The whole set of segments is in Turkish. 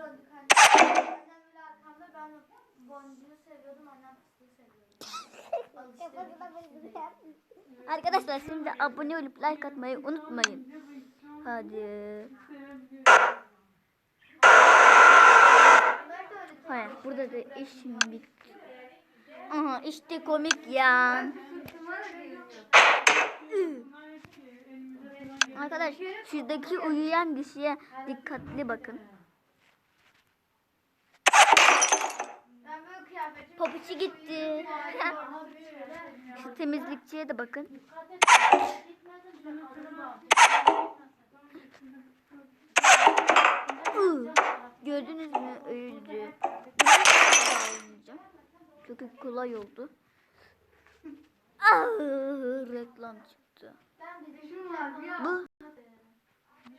döndük annem. Annem bile arkamda ben boncuğu seviyordum. Annem pisliği seviyordu. Arkadaşlar şimdi abone olup like atmayı unutmayın. Hadi. Hayır burada da işim bitti. Aha işte komik ya. Arkadaş şuradaki uyuyan kişiye dikkatli bakın. Pabucu gitti. Şu temizlikçiye de bakın. Gördünüz mü öldü. Çünkü kolay oldu. Ah, reklam çıktı.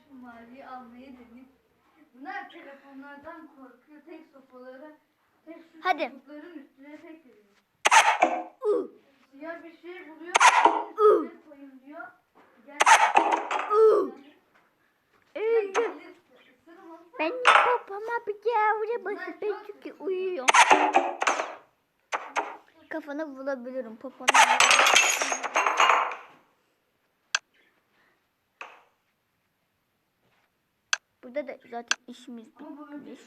Bu maviyi almayı deneyim. Bunlar telefonlardan korkuyor. Tek sopaları, tek Hadi. çubukların üstüne tek giriyor. Iı, Siyah bir şey buluyor. koyun diyor. Gel. ısırma. Ben papama bir yavru basıp ben çünkü uyuyor. Kafana vurabilirim vurabilirim. Burada da zaten işimiz bitmiş.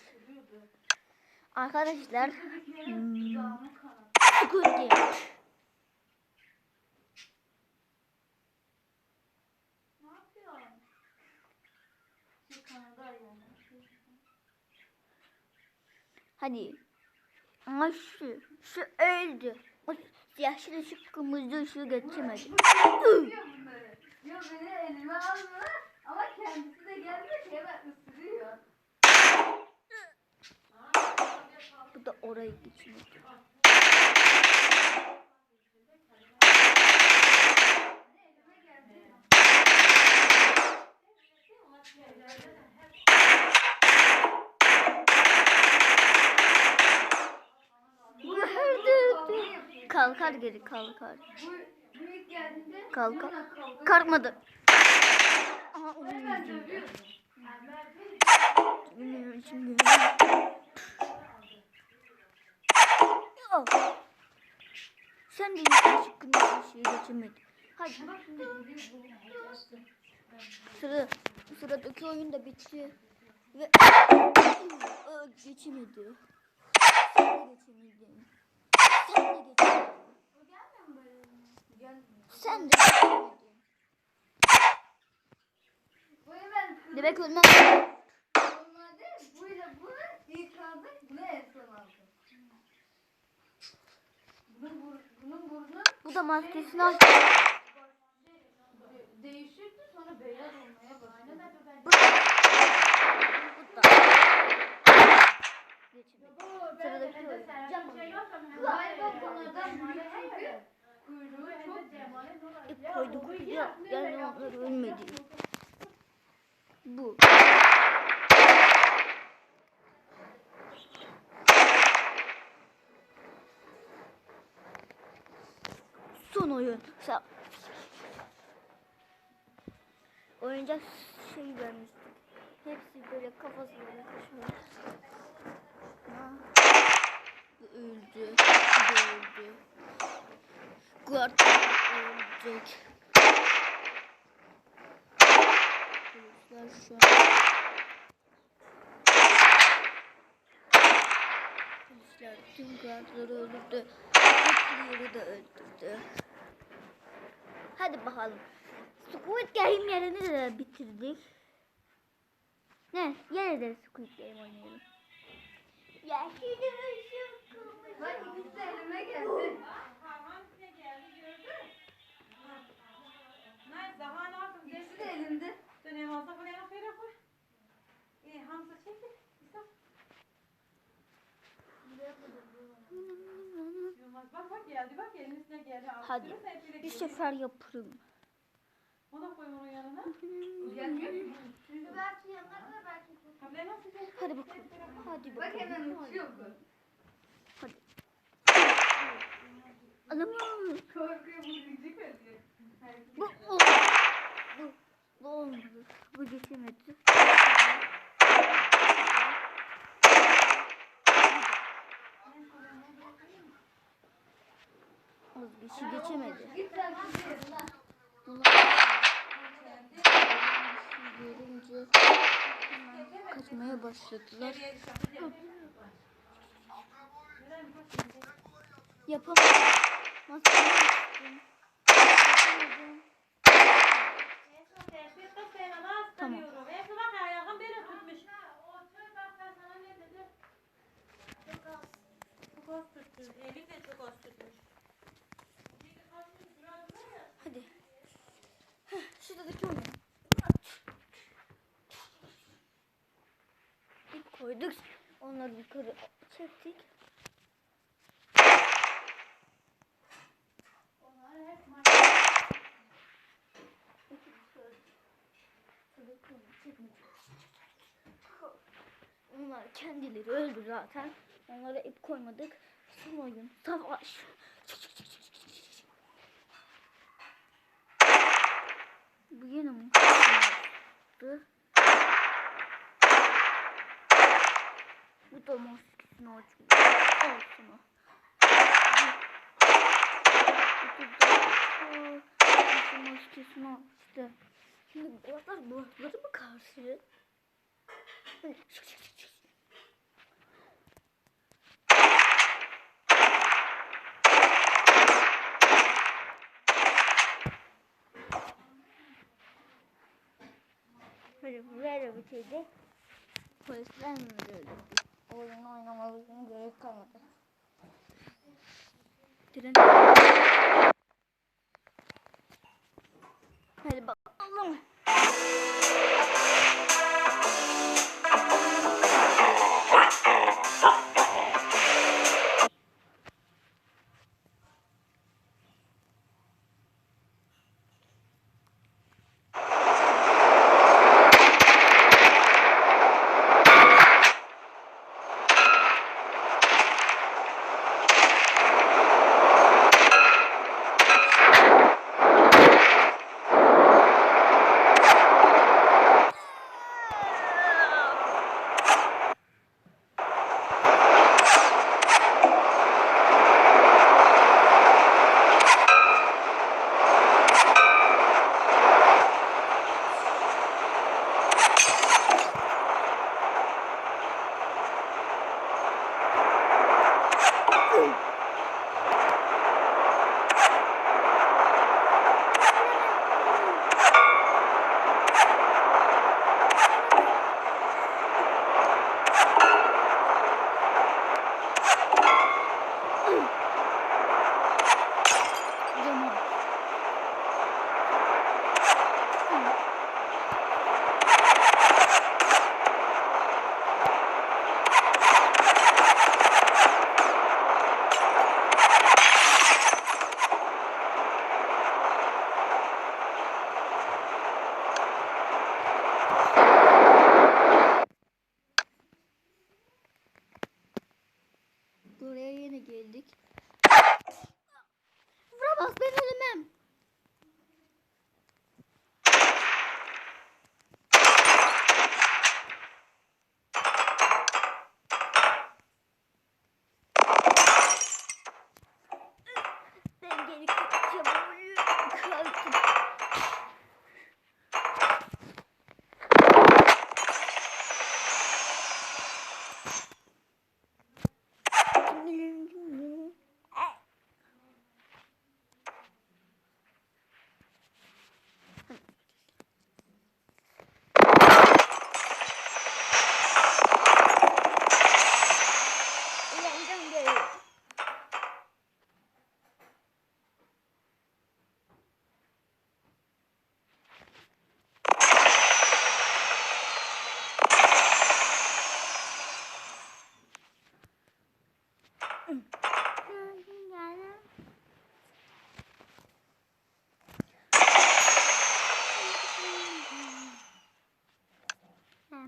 Arkadaşlar Hmm. Squid Game. Ne yapıyor? Şey kanadı ayağına. Hadi. Ama şu, şu öldü. O yaşlı şu kırmızı. Isırıyor bunları. Yo beni elime almıyor ama kendisi de gelmiyor ki hemen ısırıyor. Bu da oraya geçmedi. Elime geldi. Öldü. Kalkar geri kalkar. Bu, bu ilk geldiğinde Kalka- bununla kavga- Kalkmadı. Aha şimdi. Sen de yaşlı şu kırmızı ışığı geçemedin. Hadi. Sıra, sıradaki oyun da bitti. Ve Aa, geçemedi. Sen de Demek ölmem. Normalde buyla bunu ilk aldık, bunu en son aldık. Bunun, bunun burnu Bu da maskesini aç. de- değişirdi sonra beyaz olmaya başladı. Bu da. Bu da. Geçemedi. Sıradaki oyun. Galiba bunlardan biri çünkü kuyruğu çok İp koyduk ya. Yani onlar ölmedi. Bu. Son oyun. Sa Oyuncak şey vermiştik. Hepsi böyle taşıyor. Ha. Bu öldü. Bu da öldü. Guard an. Polisler tüm guardları öldürdü. Hepleri de öldürdü. Hadi bakalım. Squid Game yerini de bitirdik. Ne? Yine de Squid Game oynayalım. Ya şimdi ışık kırmızı. Bak ikisi de elime geldi. İkisi de elimde. Bak bak geldi bak elin üstüne geldi. Hadi. Bir sefer yaparım. Ona koy onun yanına. Gelmiyor. Şimdi belki yanlarına belki. Tabii nasıl geldi? Hadi bakalım. Hadi Bak bakalım. hemen Hadi. uçuyor bu. Hadi. Anam. Korkuyor bu. Bu bu bu bu olmadı. Bu geçemedi. Az geçemedi. Git sen git. Görünce kaçmaya başladılar. Yapamadım. Masaya düştüm. Yapamadım. Tamam. Efe bak ayağım böyle tutmuş. Otur bak ben ne dedim. Çok az. Hadi. Heh, şuradaki oyun. İlk koyduk. Onları yukarı çektik. Şuradaki Onlar kendileri öldü zaten. Onlara ip koymadık. Son oyun. Savaş. Çık çık çık çık çık çık. Bu yine mi? Bu da maskesini açmış. Bu da şu maskesini açtı. Şimdi buralar burakları mı karşı? Çık, çık, Böyle böyle bitirdik. Polisler mi öldürdü? Oyunu oynamamızın gerek kalmadı. Tren. Hadi bakalım.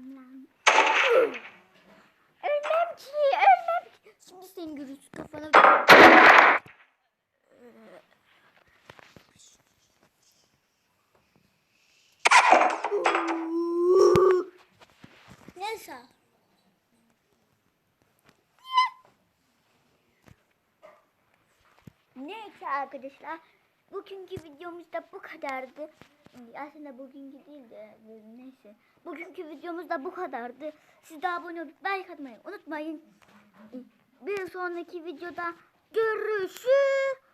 Ölmem ki, ölmem ki. Şimdi senin gürültü kafana... Neyse. Neyse arkadaşlar. Bugünkü videomuz da bu kadardı aslında bugünkü değil de e, neyse. Bugünkü videomuz da bu kadardı. Siz de abone olup like atmayı unutmayın. Bir sonraki videoda görüşürüz.